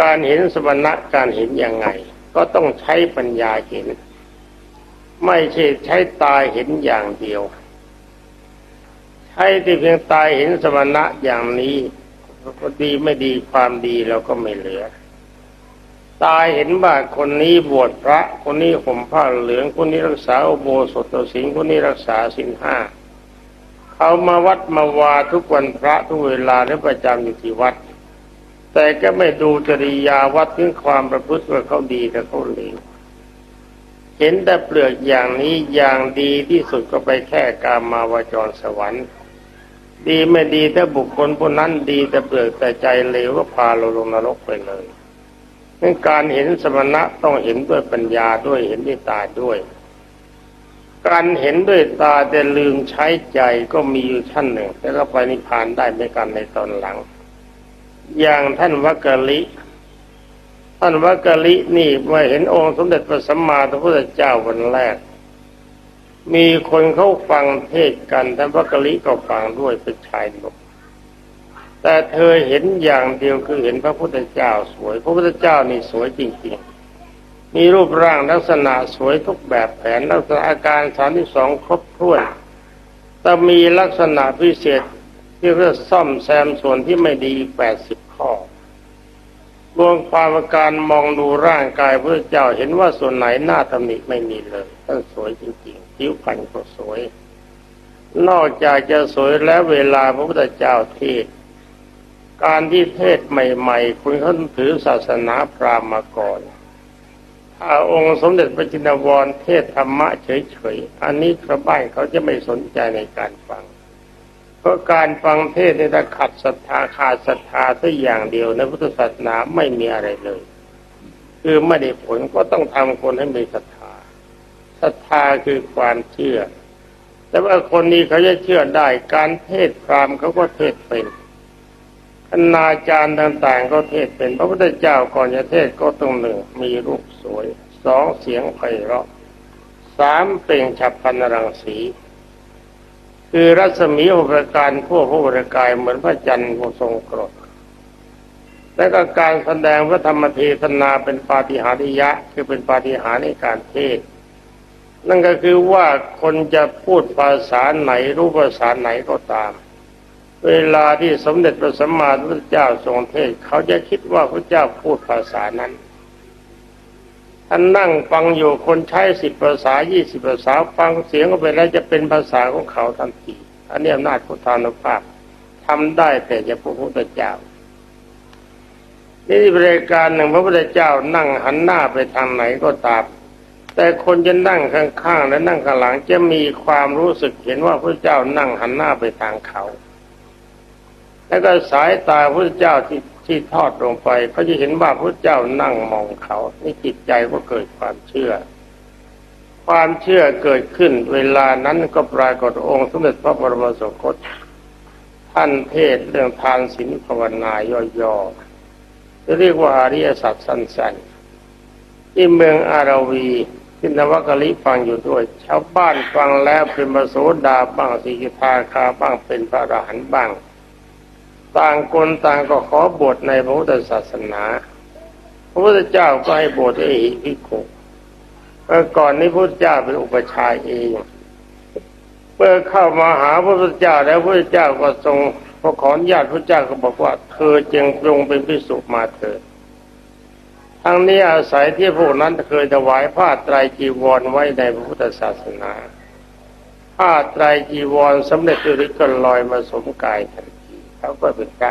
การเห็นสมณะการเห็นยังไง ก็ต้องใช้ปัญญาเห็น ไม่ใช่ใช้ตาเห็นอย่างเดียว ใช้ที่เพียงตาเห็นสมณะอย่างนี้ก็ดีไม่ดีความดีเราก็ไม่เหลือ ตาเห็นว่าคนนี้บวชพระ คนนี้ห่มผ้าเหลืองคนนี้รักษาอุโบสถศีลคนนี้รักษาศีลห้าเขามาวัดมาวาทุกวันพระทุกเวลาและประจำอยู่ที่วัด แต่ก็ไม่ดูจริยาวัดถึงความประพฤติว่าเขาดีแต่เขาเลวเห็นแต่เปลือกอย่างนี้อย่างดีที่สุดก็ไปแค่กามาวจรสวรรค์ ดีไม่ดีถ้าบุคคลผู้นั้นดีแต่เปลือกแต่ใจเลวก็พาเราลงนรกไปเลยดังการเห็นสมณะต้องเห็นด้วยปัญญาด้วยเห็นด้วยตาด้วย การเห็นด้วยตาแต่ลืมใช้ใจก็มีอยู่ท่านหนึ่ง แล้วก็ไปนิพพานได้ไม่กันในตอนหลัง อย่างท่านวักกะลิ ท่านวักกะลินี่เมื่อเห็นองค์สมเด็จพระสัมมาสัมพุทธเจ้าวันแรก มีคนเข้าฟังเทศกันท่านวักกะลิก็ฟังด้วยเป็นชายหนุ่มแต่เธอเห็นอย่างเดียวคือเห็นพระพุทธเจ้าสวย พระพุทธเจ้านี่สวยจริงๆ มีรูปร่างลักษณะสวยทุกแบบแผนลักษณะอาการสามที่สองครบถ้วนแต่มีลักษณะพิเศษ ที่เรียกซ่อมแซมส่วนที่ไม่ดีแปดสิบข้อ รวมความการมองดูร่างกายพระเจ้าเห็นว่าส่วนไหนหน้าตำหนิไม่มีเลยท่านสวยจริงๆผิวพรรณก็สวย นอกจากจะสวยแล้วเวลาพระพุทธเจ้าเทศการที่เทศใหม่ๆคุณเขาถือศาสนาพราหมณ์มาก่อนถ้าองค์สมเด็จพระจินวรเทศธรรมะเฉยๆ อันนี้ชาวบ้านเขาจะไม่สนใจในการฟัง เพราะการฟังเทศน์ในถ้าขัดศรัทธาขาดศรัทธาสักอย่างเดียวในพุทธศาสนาไม่มีอะไรเลย คือไม่ได้ผลก็ต้องทำคนให้มีศรัทธาศรัทธาคือความเชื่อ แต่ว่าคนนี้เขาจะเชื่อได้การเทศน์พรามเขาก็เทศเป็นคณาจารย์ต่างๆ ก็เทศเป็น พระพุทธเจ้าก่อนจะเทศก็ต้องหนึ่งมีรูปสวยสองเสียงไพเราะสามเปล่งฉับพันรังสี คือรัศมีอุปการพวกพระวรกายเหมือนพระจันทร์ทรงกรดและก็การแสดงพระธรรมเทศนาเป็นปาฏิหาริยะ คือเป็นปาฏิหาริย์ในการเทศนั่นก็คือว่าคนจะพูดภาษาไหนรู้ภาษาไหนก็ตาม เวลาที่สมเด็จพระสัมมาสัมพุทธเจ้าทรงเทศเขาจะคิดว่าพระเจ้าพูดภาษานั้น ท่านนั่งฟังอยู่คนใช้สิบภาษายี่สิบภาษาฟังเสียงก็ไปแล้วจะเป็นภาษาของเขาทันทีอันนี้อำนาจพุทธานุภาพทำได้แต่จะพระพุทธเจ้านี่บริการหนึ่งพระพุทธเจ้านั่งหันหน้าไปทางไหนก็ตามแต่คนจะนั่งข้างๆและนั่งข้างหลังจะมีความรู้สึกเห็นว่าพระเจ้านั่งหันหน้าไปทางเขา แล้วก็สายตาพระเจ้าที่ที่ทอดลงไปเขาจะเห็นว่าพระเจ้านั่งมองเขานี่จิตใจก็เกิดความเชื่อ ความเชื่อเกิดขึ้น เวลานั้นก็ปรากฏองค์สมเด็จพระบรมสุคตท่านเทศเรื่องทานศีลภาวนาย่อๆจะเรียกว่าอริยสัจสั้นๆที่เมืองอาราวีที่นวักลิฟังอยู่ด้วย ชาวบ้านฟังแล้วเป็นมโสดาบ้างสิกิทาคาบ้างเป็นพระอรหันต์บ้าง ต่างคนต่างก็ขอบวชในพระพุทธศาสนา พระพุทธเจ้าก็ให้บวชเอหิภิกขุเมื่อก่อนนี้พระพุทธเจ้าเป็นอุปชายเองเมื่อเข้ามาหาพระพุทธเจ้าแล้วพระพุทธเจ้าก็ทรงพอขออนุญาตพระเจ้าก็บอกว่า เธอจึงปรงเป็นพิสุมาเถิดทั้งนี้อาศัยที่พวกนั้นเคยถวายผ้าไตรจีวรไว้ในพระพุทธศาสนาผ้าไตรจีวรสำเร็จด้วยฤทธิ์ก็ลอยมาสมกายทัน เขาก็เป็นการ